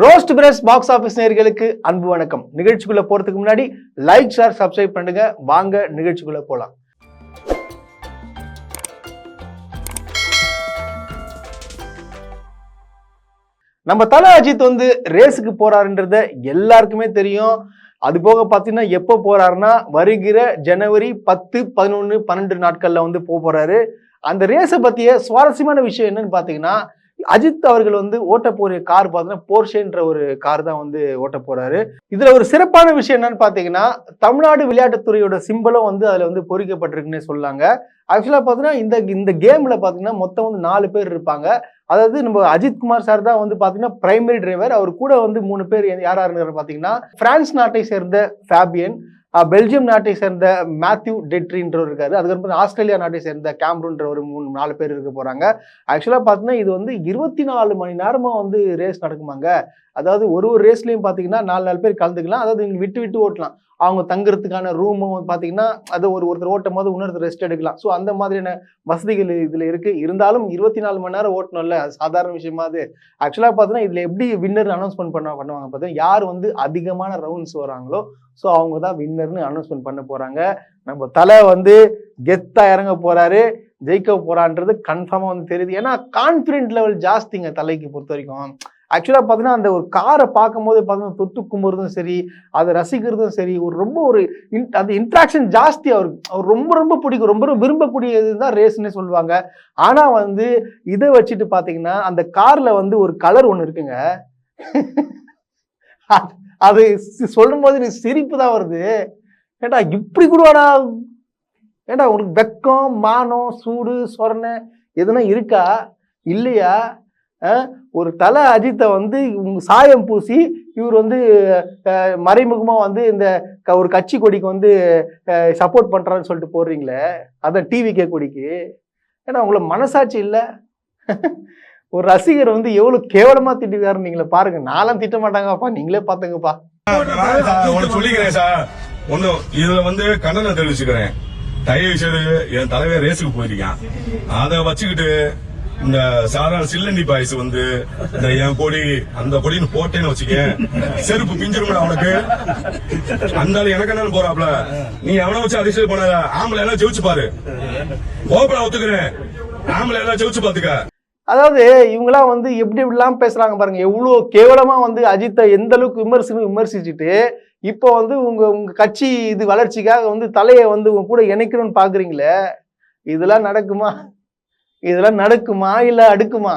Roast press box office நேர்களுக்கு அன்பு வணக்கம். நிகழ்ச்சிக்குள்ள போறதுக்கு முன்னாடி லைக் ஷேர் சப்ஸ்கிரைப் பண்ணுங்க. வாங்க நிகழ்ச்சிக்குள்ள போலாம். நம்ம தல அஜித் வந்து ரேஸுக்கு போறாருன்றத எல்லாருக்குமே தெரியும். அது போக பார்த்தீங்கன்னா எப்போ போறாருன்னா வருகிற ஜனவரி பத்து பதினொன்று பன்னெண்டு நாட்களில் வந்து போக போறாரு. அந்த ரேஸை பற்றிய சுவாரஸ்யமான விஷயம் என்னன்னு பார்த்தீங்கன்னா அஜித் அவர்கள் வந்து ஓட்ட போற கார் பார்த்தீங்கன்னா போர்ஷேன்ற ஒரு கார் தான் வந்து ஓட்ட போறாரு இதுல ஒரு சிறப்பான விஷயம் என்னன்னு பார்த்தீங்கன்னா தமிழ்நாடு விளையாட்டுத்துறையோட சிம்பலும் வந்து அதுல வந்து பொறிக்கப்பட்டிருக்குன்னே சொல்லாங்க. ஆக்சுவலா பார்த்தீங்கன்னா இந்த இந்த கேம்ல பார்த்தீங்கன்னா மொத்தம் வந்து நாலு பேர் இருப்பாங்க. அதாவது நம்ம அஜித் குமார் சார் தான் வந்து பார்த்தீங்கன்னா பிரைமரி டிரைவர் அவர் கூட வந்து மூணு பேர் யாரா இருந்தாரு பார்த்தீங்கன்னா பிரான்ஸ் நாட்டை சேர்ந்த ஃபேபியன் பெல்ஜியம் நாட்டை சேர்ந்த மேத்யூ டெட்ரின்றவர் இருக்காரு. அதுக்கப்புறம் ஆஸ்திரேலியா நாட்டை சேர்ந்த கேம்ரூன்ற ஒரு மூணு நாலு பேர் இருக்க போறாங்க. ஆக்சுவலாக பார்த்தீங்கன்னா இது வந்து இருபத்தி நாலு மணி நேரமா வந்து ரேஸ் நடக்குமாங்க. அதாவது ஒரு ஒரு ரேஸ்லையும் பார்த்தீங்கன்னா நாலு நாலு பேர் கலந்துக்கலாம். அதாவது இங்க விட்டு விட்டு ஓட்டலாம். அவங்க தங்குறதுக்கான ரூமும் பார்த்தீங்கன்னா அது ஒரு ஒருத்தர் ஓட்டும் போது இன்னொருத்தர் ரெஸ்ட் எடுக்கலாம். ஸோ அந்த மாதிரியான வசதிகள் இதில் இருக்குது இருந்தாலும் இருபத்தி நாலு மணி நேரம் ஓட்டணும்ல. அது சாதாரண விஷயமா அது. ஆக்சுவலாக பார்த்தீங்கன்னா இதில் எப்படி வின்னர் அனௌன்ஸ்மெண்ட் பண்ண பண்ணுவாங்க பார்த்தீங்கன்னா யார் வந்து அதிகமான ரவுண்ட்ஸ் வராங்களோ ஸோ அவங்க தான் வின்னர்னு அனௌன்ஸ்மெண்ட் பண்ண போகிறாங்க நம்ம தலை வந்து கெத்தாக இறங்க போகிறாரு ஜெயிக்க போகிறான்றது கன்ஃபார்மாக வந்து தெரியுது. ஏன்னா கான்ஃபிடென்ட் லெவல் ஜாஸ்திங்க தலைக்கு பொறுத்த வரைக்கும். ஆக்சுவலாக பார்த்தீங்கன்னா அந்த ஒரு காரை பார்க்கும்போது பார்த்தீங்கன்னா தொட்டு கும்புறதும் சரி அதை ரசிக்கிறதும் சரி ஒரு ரொம்ப ஒரு இன் அந்த இன்ட்ராக்ஷன் ஜாஸ்தி அவருக்கு. அவர் ரொம்ப ரொம்ப பிடிக்கும். ரொம்ப ரொம்ப விரும்பக்கூடியது தான் ரேஸ்னே சொல்லுவாங்க. ஆனால் வந்து இதை வச்சுட்டு பார்த்தீங்கன்னா அந்த காரில் வந்து ஒரு கலர் ஒன்று இருக்குங்க. அது- சொல்லும்போது எனக்கு சிரிப்பு தான் வருது. ஏண்டா இப்படி கூடவாடா ஏண்டா உனக்கு வெக்கம் மானம் சூடு சொரணை எதுனா இருக்கா? இல்லையா? ஒரு தலை அஜித்தை வந்து சாயம் பூசி இவர் வந்து மறைமுகமாக வந்து இந்த க- ஒரு கட்சி கொடிக்கு வந்து சப்போர்ட் பண்ணுறான்னு சொல்லிட்டு போடுறீங்களே? அதான் டிவிகே கொடிக்கு. ஏன்னா உங்களை மனசாட்சி இல்லை. ஒரு ரசிகர் வந்து எவ்வளோ கேவலமாக திட்டிருக்காரு நீங்களே பாருங்க. நானும் திட்ட மாட்டாங்கப்பா. நீங்களே பார்த்துங்கப்பா சொல்லிக்கிறேன் சார். ஒன்றும் இதில் வந்து கண்டனம் தெரிவிச்சுக்கிறேன். தயவு செய்து என் தலைவர் ரேஸுக்கு போயிருக்கான் அதை வச்சுக்கிட்டு இந்த சாதாரண சில்லண்டி பாய்ஸ் வந்து இந்த என் கொடி அந்த கொடின்னு போட்டேன்னு வச்சுக்க செருப்பு பிஞ்சிருமே அவனுக்கு அந்த எனக்கு என்ன போறாப்ல. நீ எவனை வச்சு அதிசயம் பண்ணாத? ஆம்பளை எல்லாம் ஜெயிச்சு பாரு. ஓப்பனா ஒத்துக்கிறேன். ஆம்பளை எல்லாம் ஜெயிச்சு பாத்துக்க. அதாவது இவங்கெல்லாம் வந்து எப்படி எப்படிலாம் பேசுறாங்க பாருங்க. எவ்வளோ கேவலமா வந்து அஜித்தை எந்த அளவுக்கு விமர்சனம் விமர்சிச்சுட்டு இப்போ வந்து உங்க உங்க கட்சி இது வளர்ச்சிக்காக வந்து தலையை வந்து உங்க கூட இணைக்கணும்னு பாக்குறீங்களே? இதெல்லாம் நடக்குமா? இதெல்லாம் நடக்குமா இல்ல அடுக்குமா?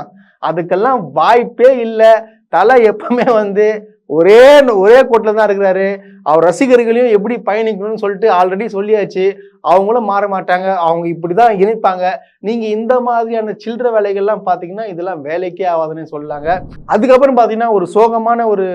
அதுக்கெல்லாம் வாய்ப்பே இல்லை. தலை எப்பவுமே வந்து ஒரே ஒரே கோட்டில் தான் இருக்கிறாரு. அவர் ரசிகர்களையும் எப்படி பயணிக்கணும்னு சொல்லிட்டு ஆல்ரெடி சொல்லியாச்சு. அவங்களும் மாற மாட்டாங்க. அவங்க இப்படி தான் இணைப்பாங்க. நீங்கள் இந்த மாதிரியான சில்லற வேலைகள்லாம் பார்த்தீங்கன்னா இதெல்லாம் வேலைக்கே ஆகாதுன்னு சொல்லாங்க. அதுக்கப்புறம் பார்த்தீங்கன்னா ஒரு சோகமான ஒரு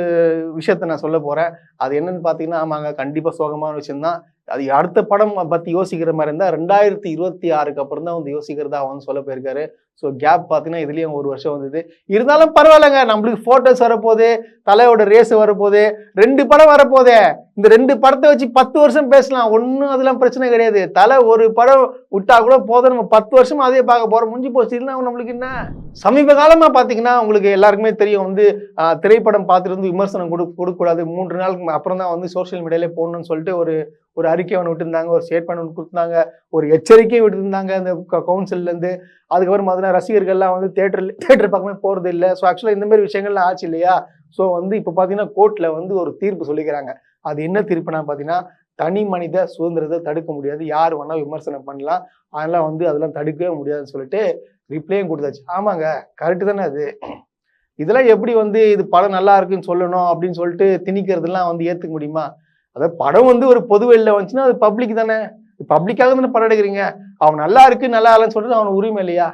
விஷயத்த நான் சொல்ல போகிறேன் அது என்னன்னு பார்த்தீங்கன்னா ஆமாங்க கண்டிப்பாக சோகமான விஷயம்தான். அது அடுத்த படம் பத்தி யோசிக்கிற மாதிரி இருந்தா ரெண்டாயிரத்தி இருபத்தி ஆறுக்கு அப்புறம் தான் வந்து யோசிக்கிறதா வந்து சொல்ல போயிருக்காரு. ஸோ கேப் பார்த்தீங்கன்னா இதுலேயும் ஒரு வருஷம் வந்தது. இருந்தாலும் பரவாயில்லைங்க. நம்மளுக்கு ஃபோட்டோஸ் வரப்போகுது தலையோட ரேஸ் வரப்போகுது ரெண்டு படம் வரப்போதே இந்த ரெண்டு படத்தை வச்சு பத்து வருஷம் பேசலாம். ஒன்றும் அதெல்லாம் பிரச்சனை கிடையாது. தலை ஒரு படம் விட்டா கூட போதும். நம்ம பத்து வருஷம் அதே பார்க்க போகிறோம் முடிஞ்சு போச்சு. இல்லைன்னா நம்மளுக்கு என்ன? சமீப காலமாக பார்த்தீங்கன்னா உங்களுக்கு எல்லாருக்குமே தெரியும். வந்து திரைப்படம் பார்த்துட்டு வந்து விமர்சனம் கொடு கொடுக்கக்கூடாது. மூன்று நாளுக்கு அப்புறம் தான் வந்து சோஷியல் மீடியாலே போடணும்னு சொல்லிட்டு ஒரு ஒரு அறிக்கை ஒன்று விட்டுருந்தாங்க. ஒரு ஸ்டேட்மெண்ட் ஒன்று கொடுத்தாங்க ஒரு எச்சரிக்கையை விட்டுருந்தாங்க அந்த கவுன்சிலேருந்து அதுக்கப்புறம் பார்த்தீங்கன்னா ரசிகர்கள்லாம் வந்து தேட்டர் தேட்டர் பக்கமே போகிறது இல்லை ஸோ ஆக்சுவலாக இந்த மாதிரி விஷயங்கள்லாம் ஆச்சு இல்லையா? ஸோ வந்து இப்போ பார்த்தீங்கன்னா கோர்ட்டில் வந்து ஒரு தீர்ப்பு சொல்லிக்கிறாங்க. அது என்ன தீர்ப்புனா பார்த்தீங்கன்னா தனி மனித சுதந்திரத்தை தடுக்க முடியாது. யார் வேணால் விமர்சனம் பண்ணலாம். அதெல்லாம் வந்து அதெல்லாம் தடுக்கவே முடியாதுன்னு சொல்லிட்டு ரிப்ளையும் கொடுத்தாச்சு. ஆமாங்க கரெக்டு தானே அது. இதெல்லாம் எப்படி வந்து இது படம் நல்லா இருக்குன்னு சொல்லணும் அப்படின்னு சொல்லிட்டு திணிக்கிறதெல்லாம் வந்து ஏற்றுக்க முடியுமா? அதாவது படம் வந்து ஒரு பொது வெளியில் வந்துச்சுன்னா அது பப்ளிக் தானே. பப்ளிக்காக தானே படம் எடுக்கிறீங்க. அவன் நல்லா இருக்கு நல்லா இல்லைன்னு சொல்றது அவன் உரிமை இல்லையா?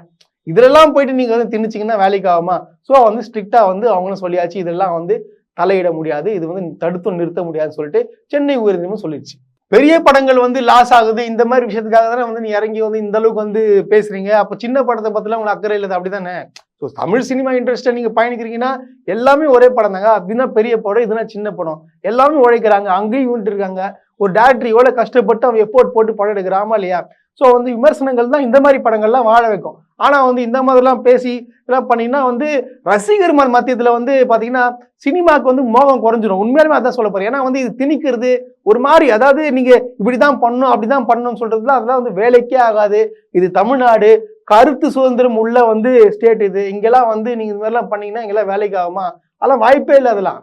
இதெல்லாம் போயிட்டு நீங்கள் வந்து திணிச்சிங்கன்னா வேலைக்கு ஆகுமா ஸோ வந்து ஸ்ட்ரிக்டாக வந்து அவங்களும் சொல்லியாச்சு இதெல்லாம் வந்து தலையிட முடியாது இது வந்து தடுத்து நிறுத்த முடியாதுன்னு சொல்லிட்டு சென்னை உயர்நீதிமன்றம் சொல்லிடுச்சு. பெரிய படங்கள் வந்து லாஸ் ஆகுது இந்த மாதிரி விஷயத்துக்காக தானே வந்து நீ இறங்கி வந்து இந்த அளவுக்கு வந்து பேசுறீங்க அப்போ சின்ன படத்தை பத்திலாம் உங்களுக்கு அக்கறை இல்லை அப்படி தானே ஸோ தமிழ் சினிமா இன்ட்ரெஸ்ட்டை நீங்கள் பயணிக்கிறீங்கன்னா எல்லாமே ஒரே படம் தாங்க அப்படின்னா பெரிய படம் இதுனா சின்ன படம். எல்லாமே உழைக்கிறாங்க அங்கேயும் யூனிட் இருக்காங்க. ஒரு டேரக்டர் எவ்வளோ கஷ்டப்பட்டு அவன் எஃபோர்ட் போட்டு படம் எடுக்கிறாமா இல்லையா? ஸோ வந்து விமர்சனங்கள் தான் இந்த மாதிரி படங்கள்லாம் வாழ வைக்கும். ஆனால் வந்து இந்த மாதிரிலாம் பேசி இதெல்லாம் பண்ணீங்கன்னா வந்து ரசிகர்மார் மத்தியத்தில் வந்து பார்த்தீங்கன்னா சினிமாக்கு வந்து மோகம் குறைஞ்சிரும். உண்மையாலுமே அதான் சொல்ல போகிறேன் ஏன்னா வந்து இது திணிக்கிறது ஒரு மாதிரி அதாவது நீங்கள் இப்படி தான் பண்ணணும் அப்படிதான் பண்ணணும்னு சொல்கிறதுலாம் அதெல்லாம் வந்து வேலைக்கே ஆகாது. இது தமிழ்நாடு கருத்து சுதந்திரம் உள்ள வந்து ஸ்டேட் இது. இங்கெல்லாம் வந்து நீங்கள் இந்த மாதிரிலாம் பண்ணீங்கன்னா இங்கெல்லாம் வேலைக்கு ஆகுமா? அதெல்லாம் வாய்ப்பே இல்லை அதெல்லாம்.